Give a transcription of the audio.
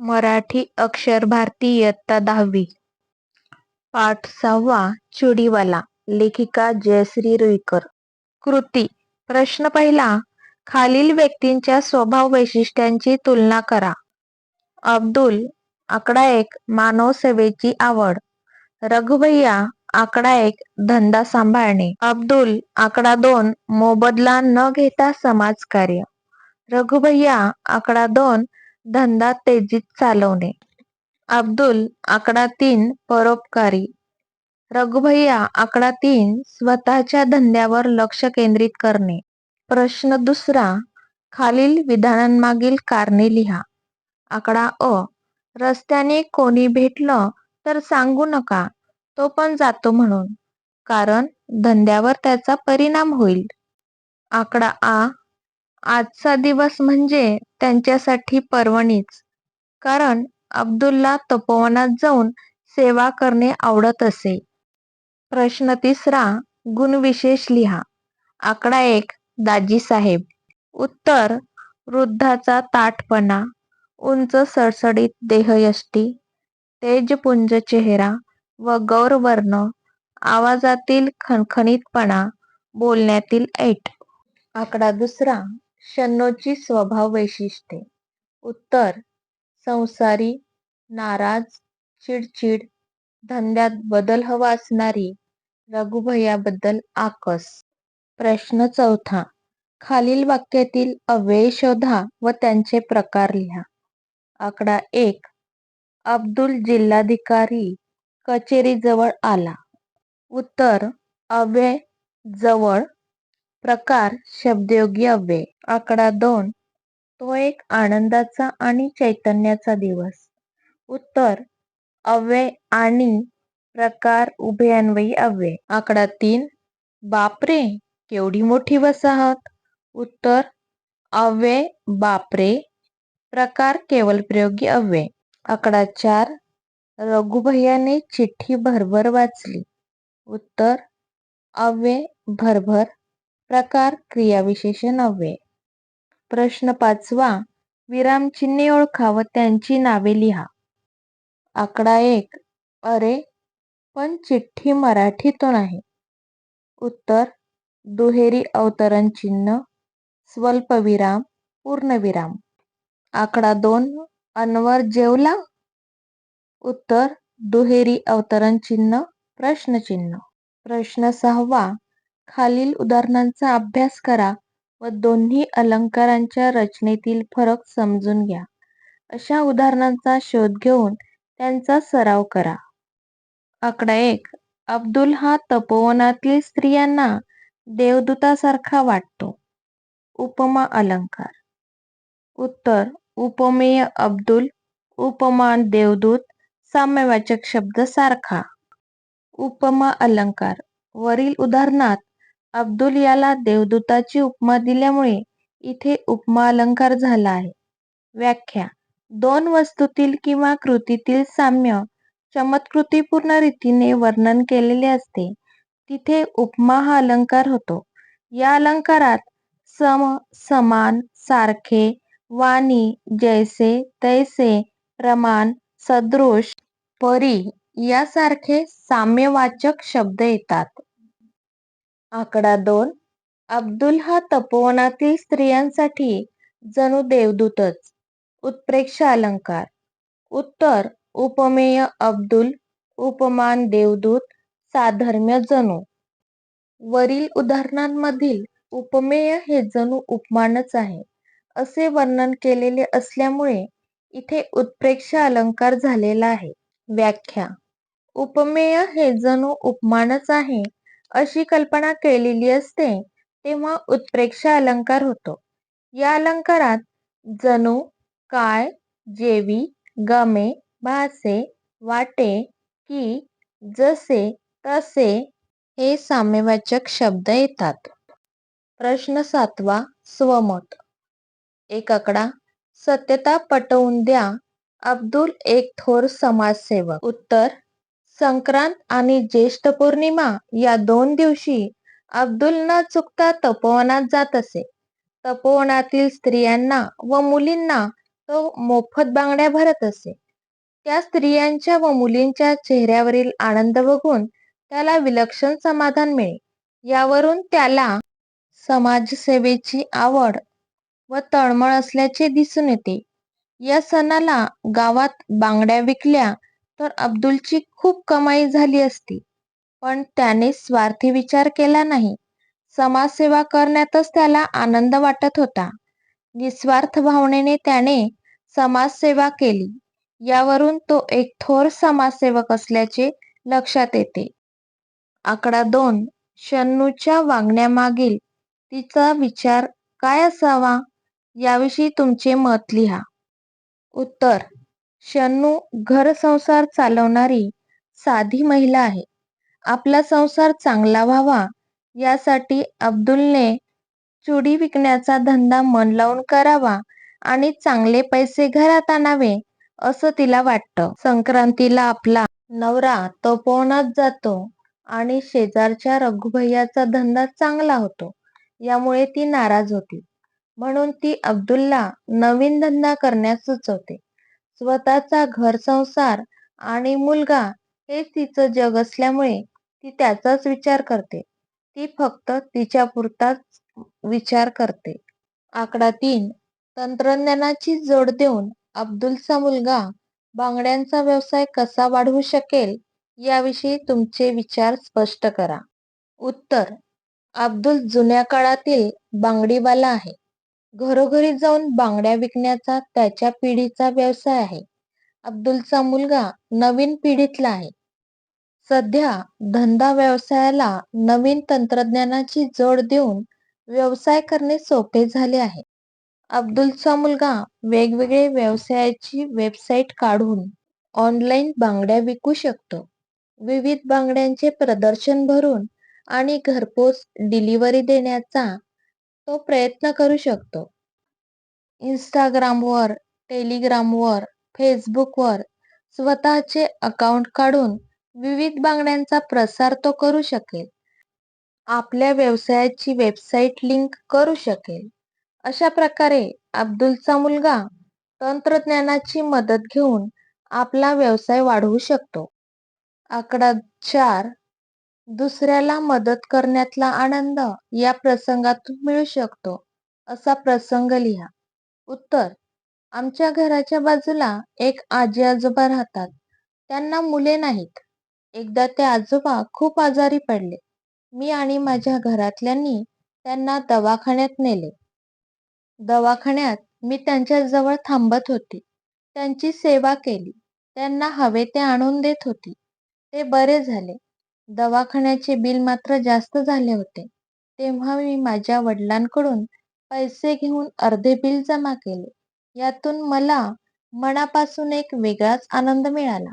मराठी अक्षर भारती इयत्ता दहावी. पाठ सहावा चुडीवाला लेखिका जयश्री रुईकर. कृती प्रश्न पहिला खालील व्यक्तींच्या स्वभाव वैशिष्ट्यांची तुलना करा. अब्दुल आकडा एक मानव सेवेची आवड. रघुभैया आकडा एक धंदा सांभाळणे. अब्दुल आकडा दोन मोबदला न घेता समाजकार्य. रघुभैया आकडा दोन धंदा तेजीत चालवणे. अब्दुल आकडा तीन परोपकारी. रघुभैया आकडा तीन स्वतःच्या धंद्यावर लक्ष केंद्रित करणे. प्रश्न दुसरा खालील विधानांमागील कारणे लिहा. आकडा अ रस्त्याने कोणी भेटलं तर सांगू नका तो पण जातो म्हणून. कारण धंद्यावर त्याचा परिणाम होईल. आकडा आ आजचा दिवस म्हणजे त्यांच्यासाठी पर्वणीच. कारण अब्दुल्ला तपोवनात जाऊन सेवा करणे आवडत असे. प्रश्न तिसरा गुणविशेष लिहा. आकडा एक दाजी साहेब. उत्तर वृद्धाचा ताठपणा उंच सडसडीत देहयष्टी तेजपुंज चेहरा व गौरवर्ण आवाजातील खणखणीतपणा बोलण्यातील ऐट. आकडा दुसरा शनोची स्वभाव वैशिष्ट्ये उत्तर संसारी नाराज चिडचिड धंद्यात बदल हवा असणारी रघुभयाबद्दल आकस. प्रश्न चौथा खालील वाक्यातील अव्यय शोधा व त्यांचे प्रकार लिहा. आकडा एक अब्दुल जिल्हाधिकारी कचेरीजवळ आला. उत्तर अव्यय जवळ प्रकार शब्दयोगी अव्यय. आकडा दोन. तो एक आनंदाचा आणि चैतन्याचा दिवस. उत्तर. अव्यय आणि प्रकार उभयान्वयी अव्यय. आकडा तीन. बापरे! केवढी मोठी वसाहत. उत्तर. अव्यय बापरे! प्रकार केवलप्रयोगी अव्यय. आकडा चार. रघुभैयाने चिठ्ठी भरभर वाचली. उत्तर. अव्यय भरभर प्रकार क्रियाविशेषण नव्हे. प्रश्न पाचवा विरामचिन्हे ओळखा व त्यांची नावे लिहा. आकडा एक अरे पण चिठ्ठी मराठीतून आहे. उत्तर दुहेरी अवतरण चिन्ह स्वल्पविराम पूर्णविराम आकडा दोन अनवर जेवला? उत्तर दुहेरी अवतरण चिन्ह प्रश्नचिन्ह प्रश्न सहावा खालील उदाहरणांचा अभ्यास करा व दोन्ही अलंकारांच्या रचनेतील फरक समजून घ्या. अशा उदाहरणांचा शोध घेऊन त्यांचा सराव करा. आकडा एक. अब्दुल हा तपोवनातील स्त्रियांना देवदूतासारखा वाटतो. उपमा अलंकार. उत्तर. उपमेय अब्दुल उपमान देवदूत साम्यवाचक शब्द सारखा. उपमा अलंकार. वरील उदाहरणात अब्दुल याला देवदूताची उपमा दिल्यामुळे इथे उपमा अलंकार झाला आहे. व्याख्या. दोन वस्तूतील किंवा कृतीतील साम्य चमत्कृतीपूर्ण रीतीने वर्णन केलेले असते. तिथे उपमा हा अलंकार होतो. या अलंकारात सम समान सारखे वाणी जैसे तैसे प्रमाण सदृश परी यासारखे साम्यवाचक शब्द येतात. आकडा दोन. अब्दुल हा तपोवनातील स्त्रियांसाठी जणू देवदूतच. उत्प्रेक्ष अलंकार. उत्तर उपमेय अब्दुल उपमान देवदूत साधर्म्य जणू. वरील उदाहरणांमधील उपमेय हे जणू उपमानच आहे. असे वर्णन केलेले असल्यामुळे इथे उत्प्रेक्ष अलंकार झालेला आहे. व्याख्या. उपमेय हे जणू उपमानच आहे. अशी कल्पना केलेली असते तेव्हा उत्प्रेक्षा अलंकार होतो. या अलंकारात जणू काय जेवी गमे भासे वाटे की जसे तसे हे साम्यवाचक शब्द येतात. प्रश्न सातवा स्वमत. एक आकडा सत्यता पटवून द्या अब्दुल एक थोर समाजसेवक. उत्तर संक्रांत आणि ज्येष्ठ पौर्णिमा या दोन दिवशी अब्दुल न चुकता तपोवनात जात असे. तपोवनातील स्त्रियांना व मुलींना तो मोफत बांगड्या भरत असे. त्या स्त्रियांच्या व मुलींच्या चेहऱ्यावरील आनंद बघून त्याला विलक्षण समाधान मिळे. यावरून त्याला समाजसेवेची आवड व तळमळ असल्याचे दिसून येते. या सणाला गावात बांगड्या विकल्या तर अब्दुलची खूप कमाई झाली असती. पण त्याने स्वार्थी विचार केला नाही. समाजसेवा करण्यातच त्याला आनंद वाटत होता. निस्वार्थ भावनेने त्याने समाजसेवा केली. यावरून तो एक थोर समाजसेवक असल्याचे लक्षात येते. आकडा दोन. शन्नूच्या वागण्यामागील तिचा विचार काय असावा? याविषयी तुमचे मत लिहा. उत्तर. शन्नू घरसंसार चालवणारी साधी महिला आहे. आपला संसार चांगला व्हावा यासाठी अब्दुलने चुडी विकण्याचा धंदा मन लावून करावा आणि चांगले पैसे घरात आणावे असं तिला वाटतं. संक्रांतीला आपला नवरा तपोवनात जातो आणि शेजारच्या रघुभैयाचा धंदा चांगला होतो यामुळे ती नाराज होती. म्हणून ती अब्दुलला नवीन धंदा करण्यास सुचवते. स्वतःचा घरसंसार आणि मुलगा हेच तिचं जग असल्यामुळे ती त्याचाच विचार करते. ती फक्त तिच्यापुरताच विचार करते. आकडा तीन. तंत्रज्ञानाची जोड देऊन अब्दुलचा मुलगा बांगड्यांचा व्यवसाय कसा वाढवू शकेल याविषयी तुमचे विचार स्पष्ट करा. उत्तर. अब्दुल जुन्या काळातील बांगडीवाला आहे. घरोघरी जाऊन बांगड्या विकण्याचा त्याच्या पिढीचा व्यवसाय आहे. अब्दुलचा मुलगा नवीन पिढीतला आहे. सध्या धंदा व्यवसायाला नवीन तंत्रज्ञानाची जोड देऊन व्यवसाय करणे सोपे झाले आहे. अब्दुलचा मुलगा वेगवेगळे व्यवसायाची वेबसाईट काढून ऑनलाईन बांगड्या विकू शकतो. विविध बांगड्यांचे प्रदर्शन भरून आणि घरपोच डिलिव्हरी देण्याचा तो प्रयत्न करू शकतो. इंस्टाग्रामवर टेलिग्रामवर फेसबुकवर स्वतःचे अकाउंट काढून विविध बांगड्यांचा प्रसार तो करू शकेल. आपल्या व्यवसायाची वेबसाईट लिंक करू शकेल. अशा प्रकारे अब्दुलचा मुलगा तंत्रज्ञानाची मदत घेऊन आपला व्यवसाय वाढवू शकतो. आकडा चार दुसऱ्याला मदत करण्यातला आनंद या प्रसंगातून मिळू शकतो असा प्रसंग लिहा. उत्तर आमच्या घराच्या बाजूला एक आजी आजोबा राहतात. त्यांना मुले नाहीत. एकदा ते आजोबा खूप आजारी पडले. मी आणि माझ्या घरातल्यांनी त्यांना दवाखान्यात नेले. दवाखान्यात मी त्यांच्या जवळ थांबत होती. त्यांची सेवा केली. त्यांना हवे ते आणून देत होती. ते बरे झाले. दवाखान्याचे बिल मात्र जास्त झाले होते. तेव्हा मी माझ्या वडिलांकडून पैसे घेऊन अर्धे बिल जमा केले. यातून मला मनापासून एक वेगळाच आनंद मिळाला.